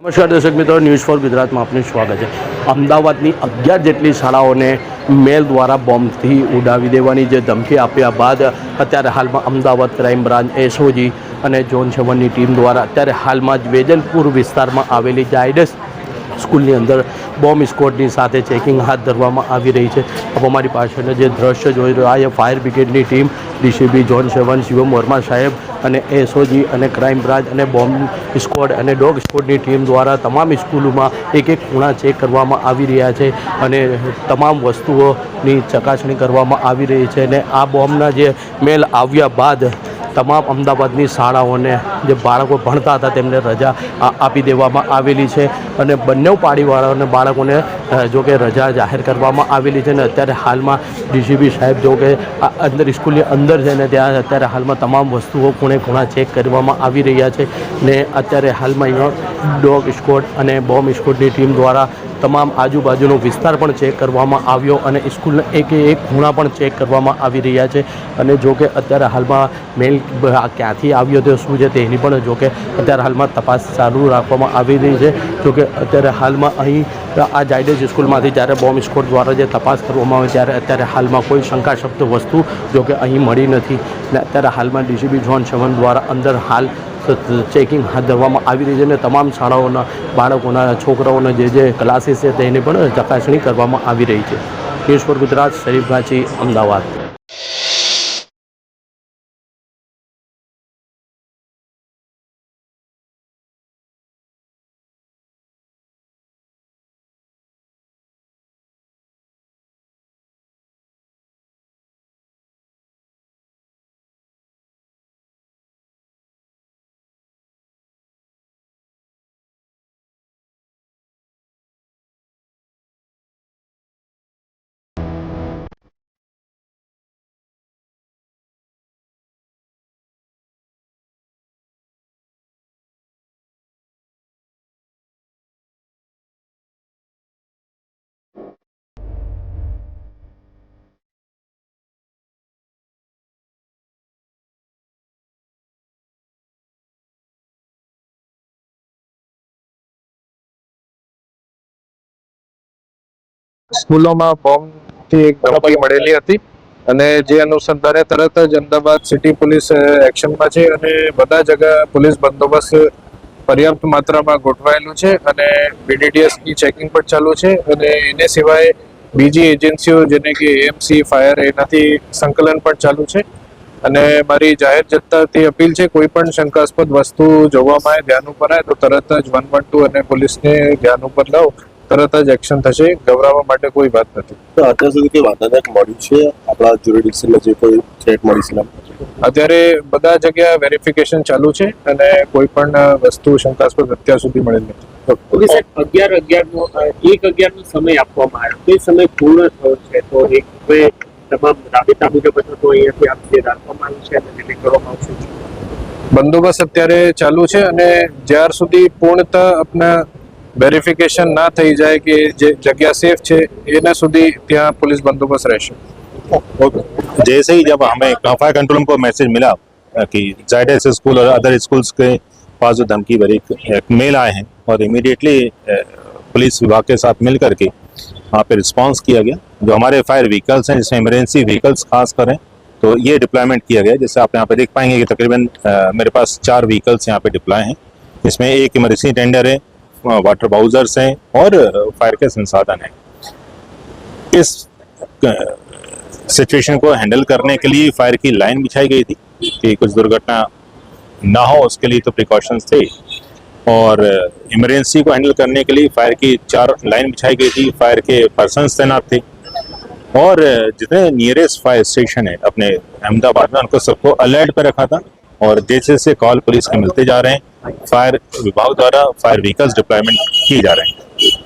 નમસ્કાર દર્શક મિત્રો ન્યૂઝ ફોર ગુજરાતમાં આપનું સ્વાગત છે. અમદાવાદની અગિયાર જેટલી શાળાઓને મેલ દ્વારા બોમ્બથી ઉડાવી દેવાની જે ધમકી આપ્યા બાદ અત્યારે હાલમાં અમદાવાદ ક્રાઇમ બ્રાન્ચ એસઓજી અને ઝોન સેવનની ટીમ દ્વારા અત્યારે હાલમાં જ વેજલપુર વિસ્તારમાં આવેલી જાયડસ સ્કૂલની અંદર બોમ્બ સ્કોડની સાથે ચેકિંગ હાથ ધરવામાં આવી રહી છે. અમારી પાછળના જે દ્રશ્ય જોઈ રહ્યો આ fire બ્રિગેડની team DCB zone seven, Shivam Verma સાહેબ અને એસઓજી અને ક્રાઇમ બ્રાન્ચ અને બોમ્બ સ્કોડ અને ડોગ સ્કોડની ટીમ દ્વારા તમામ સ્કૂલોમાં એક એક ખૂણા ચેક કરવામાં આવી રહ્યા છે અને તમામ વસ્તુઓની ચકાસણી કરવામાં આવી રહી છે અને આ બોમ્બના જે મેલ આવ્યા બાદ તમામ અમદાવાદની શાળાઓને જે બાળકો ભણતા હતા તેમને રજા આપી દેવામાં આવેલી છે અને બંને પાડીવાળાઓને બાળકોને જોકે રજા જાહેર કરવામાં આવેલી છે અને અત્યારે હાલમાં ડીસીબી સાહેબ જો કે અંદર સ્કૂલની અંદર છે ને ત્યાં અત્યારે હાલમાં તમામ વસ્તુઓ ખૂણે ખૂણા ચેક કરવામાં આવી રહ્યા છે ને અત્યારે હાલમાં અહીંયા ડોગ સ્કોડ અને બોમ્બ સ્કોડની ટીમ દ્વારા તમામ આજુબાજુનો વિસ્તાર પણ ચેક કરવામાં આવ્યો અને સ્કૂલના એક એક ખૂણા પણ ચેક કરવામાં આવી રહ્યા છે. અને જો કે અત્યારે હાલમાં મેલ ક્યાંથી આવ્યો તે શું છે તેની પણ જો કે અત્યારે હાલમાં તપાસ ચાલુ રાખવામાં આવી રહી છે. જો કે અત્યારે હાલમાં અહીં આ જાયડેજ સ્કૂલમાંથી જ્યારે બોમ્બ સ્કોડ દ્વારા જે તપાસ કરવામાં આવે ત્યારે અત્યારે હાલમાં કોઈ શંકાશબ્દ વસ્તુ જો કે અહીં મળી નથી. ને અત્યારે હાલમાં ડીસીબી ઝોન સેવન દ્વારા અંદર હાલ ચેકિંગ હાથ ધરવામાં આવી રહી છે અને તમામ શાળાઓના બાળકોના, છોકરાઓના જે જે ક્લાસીસ છે તેની પણ ચકાસણી કરવામાં આવી રહી છે. News for Gujarat, Sharif Ganchi Ahmedabad. સ્કૂલોમાં બોમ્બથી એક ધમકી મળેલી હતી અને જે અનુસંધાને તરત જ અમદાવાદ સિટી પોલીસ એક્શનમાં છે અને બધા જગા પોલીસ બંદોબસ્ત પર્યાપ્ત માત્રામાં ગોઠવાયેલું છે અને BDDS ની ચેકિંગ પણ ચાલુ છે અને એને સિવાય બીજી એજન્સીઓ જેને કે એએમસી ફાયર એનાથી સંકલન પણ ચાલુ છે. અને મારી જાહેર જનતાથી અપીલ છે કોઈ પણ શંકાસ્પદ વસ્તુ જોવામાં આવે ધ્યાન ઉપર આવે તો તરત જ વન વન ટુ અને પોલીસને ધ્યાન ઉપર લાવો. તરત જ એક્શન થશે ગભરાવા માટે કોઈ વાત નથી. તો અત્યાર સુધી કોઈ વાંધાજનક મળ્યું છે? આપણા જ્યુરિડિક્શનમાં જે કોઈ થ્રેટ મળી છે અત્યારે બધા જગ્યા વેરિફિકેશન ચાલુ છે અને કોઈ પણ વસ્તુ શંકાસ્પદ અત્યાર સુધી મળેલ નથી. ઓકે સર અગિયાર અગિયાર નો એક અગિયાર નો સમય આપવામાં આવ્યો. તે સમય પૂર્ણ થયો છે તો એક હવે તમામ રાબેતા મુજબ તો અહીંયાથી આપ જે રાખવામાં આવ્યું છે અને રિલીઝ કરવામાં આવશે. બંદોબસ્ત અત્યારે ચાલુ છે અને જ્યાર સુધી પૂર્ણતા આપના વેરિફિકેશન ના થઈ જાય કે જે જગ્યા સેફ છે એના સુધી ત્યાં પોલીસ બંદોબસ્ત રહેશે जैसे ही जब हमें फायर कंट्रोल को मैसेज मिला अ, कि जायडेस स्कूल और अदर स्कूल्स के पास जो धमकी भरी एक मेल आए हैं और इमीडिएटली पुलिस विभाग के साथ मिल करके वहाँ पे रिस्पांस किया गया जो हमारे फायर व्हीकल्स हैं जिसमें इमरजेंसी व्हीकल्स खास करें तो ये डिप्लॉयमेंट किया गया जैसे आप यहाँ पे देख पाएंगे कि तकरीबन अ, मेरे पास चार व्हीकल्स यहाँ पे डिप्लॉय हैं इसमें एक इमरजेंसी टेंडर है वाटर बाउजर्स हैं और फायर के संसाधन हैं। इस सिचुएशन को हैंडल करने के लिए फायर की लाइन बिछाई गई थी कि कुछ दुर्घटना ना हो, उसके लिए तो प्रिकॉशंस थे। और इमरजेंसी को हैंडल करने के लिए फायर की चार लाइन बिछाई गई थी। फायर के पर्सनस तैनात थे। और जितने नियरेस्ट फायर स्टेशन है, अपने अहमदाबाद में उनको सबको अलर्ट पर रखा था और जैसे जैसे कॉल पुलिस के मिलते जा रहे हैं फायर विभाग द्वारा फायर व्हीकल्स डिप्लॉयमेंट किए जा रहे हैं